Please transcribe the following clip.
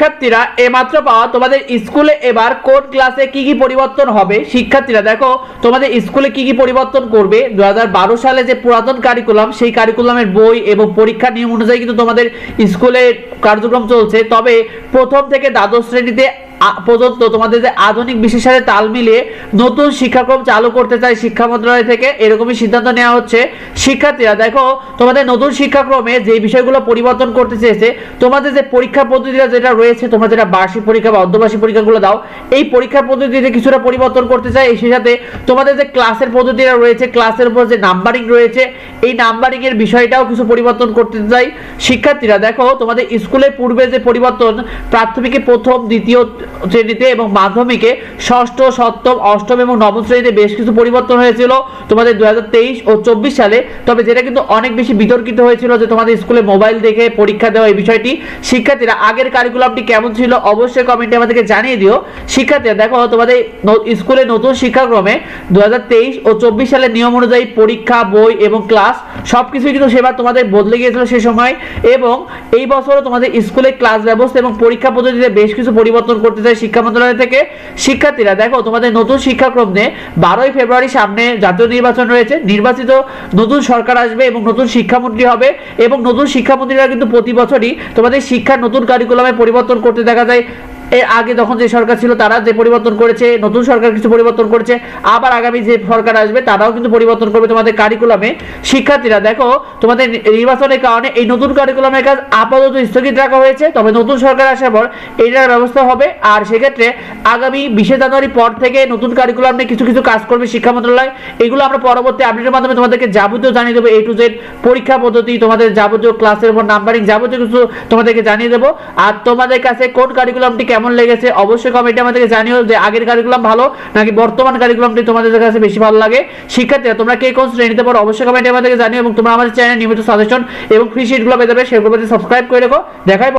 শিক্ষার্থীরা এমাত্র পাওয়া তোমাদের স্কুলে এবার কোন ক্লাসে কি কি পরিবর্তন হবে? শিক্ষার্থীরা, দেখো, তোমাদের স্কুলে কি কি পরিবর্তন করবে? দু হাজার বারো সালে যে পুরাতন কারিকুলাম সেই কারিকুলামের বই এবং পরীক্ষা নিয়ম অনুযায়ী কিন্তু তোমাদের স্কুলে কার্যক্রম চলছে। তবে প্রথম থেকে দ্বাদশ শ্রেণীতে পর্যন্ত তোমাদের যে আধুনিক বিশ্বের সাথে তাল মিলিয়ে নতুন শিক্ষাক্রম চালু করতে চায় শিক্ষা মন্ত্রণালয় থেকে, এরকমই সিদ্ধান্ত নেওয়া হচ্ছে। শিক্ষার্থীরা, দেখো, তোমাদের নতুন শিক্ষাক্রমে যে বিষয়গুলো পরিবর্তন করতে চেয়েছে, তোমাদের যে পরীক্ষা পদ্ধতিটা যেটা রয়েছে, তোমরা যেটা বার্ষিক পরীক্ষা বা অর্ধবার্ষিক পরীক্ষাগুলো দাও, এই পরীক্ষা পদ্ধতিতে কিছুটা পরিবর্তন করতে চায় সেই সাথে তোমাদের যে ক্লাসের পদ্ধতিটা রয়েছে, ক্লাসের উপর যে নাম্বারিং রয়েছে, এই নাম্বারিং এর বিষয়টাও কিছু পরিবর্তন করতে চাই শিক্ষার্থীরা, দেখো, তোমাদের স্কুলের পূর্বে যে পরিবর্তন প্রাথমিকে প্রথম, দ্বিতীয় শ্রেণীতে এবং মাধ্যমিকে ষষ্ঠ, সপ্তম, অষ্টম এবং নবম শ্রেণীতে বেশ কিছু পরিবর্তন হয়েছিল তোমাদের দু ও চব্বিশ সালে। তবে যেটা কিন্তু অনেক বেশি বিতর্কিত হয়েছিল যে তোমাদের স্কুলে মোবাইল দেখে পরীক্ষা দেওয়া এই বিষয়টি। শিক্ষার্থীরা আগের কারিকুলামটি কেমন ছিল অবশ্যই কমেন্টে আমাদেরকে জানিয়ে দিও। শিক্ষার্থীরা, দেখো, তোমাদের স্কুলে নতুন শিক্ষাক্রমে দুই হাজার তেইশ ও চব্বিশ সালের নিয়ম অনুযায়ী পরীক্ষা, বই এবং ক্লাস সবকিছুই কিন্তু সেবার তোমাদের বদলে গিয়েছিল সে সময়। এবং এই বছরও তোমাদের স্কুলে ক্লাস ব্যবস্থা এবং পরীক্ষা পদ্ধতিতে বেশ কিছু পরিবর্তন করতে চায় শিক্ষা মন্ত্রণালয় থেকে শিক্ষার্থীরা, দেখো তোমাদের নতুন শিক্ষাক্রম নিয়ে বারোই ফেব্রুয়ারি সামনে জাতীয় নির্বাচন রয়েছে, নির্বাচিত নতুন সরকার আসবে এবং নতুন শিক্ষামন্ত্রী হবে এবং নতুন শিক্ষামন্ত্রীরা কিন্তু প্রতি বছরই তোমাদের শিক্ষার নতুন কারিকুলামে পরিবর্তন করতে দেখা যায়। এর আগে যখন যে সরকার ছিল, তারা যে পরিবর্তন করেছে, নতুন সরকার কিছু পরিবর্তন করেছে, আবার আগামী যে সরকার আসবে, তারাও কিন্তু পরিবর্তন করবে তোমাদের কারিকুলামে শিক্ষার্থীরা, দেখো, তোমাদের নির্বাচনের কারণে এই নতুন কারিকুলামের কাজ আপাতত স্থগিত রাখা হয়েছে, তবে নতুন সরকার আসার পর এটার ব্যবস্থা হবে। আর সেক্ষেত্রে আগামী বিশে জানুয়ারি পর থেকে নতুন কারিকুলাম নিয়ে কিছু কিছু কাজ করবে শিক্ষা মন্ত্রণালয়। এগুলো আমরা পরবর্তী আপডেটের মাধ্যমে তোমাদেরকে যাবতীয় জানিয়ে দেবো এ টু জেড পরীক্ষা পদ্ধতি, তোমাদের যাবতীয় ক্লাসের উপর নাম্বারিং যাবতীয় কিছু তোমাদেরকে জানিয়ে দেবো। আর তোমাদের কাছে কোন কারিকুলামটি কেমন লেগেছে? অবশ্যই কমেন্টে আমাদেরকে জানিও যে আগের কারিকুলাম ভালো নাকি বর্তমান কারিকুলামটি তোমাদের কাছে বেশি ভালো লাগে। শিক্ষার্থীরা, তোমরা কে কোন শ্রেণীতে পড়ো, অবশ্যই কমেন্টে আমাদেরকে জানিও এবং তোমরা আমাদের চ্যানেল নিয়মিত সাজেশন এবং ফ্রি শিটগুলো পেতে পারে সেগুলো সাবস্ক্রাইব করে রেখো। দেখাই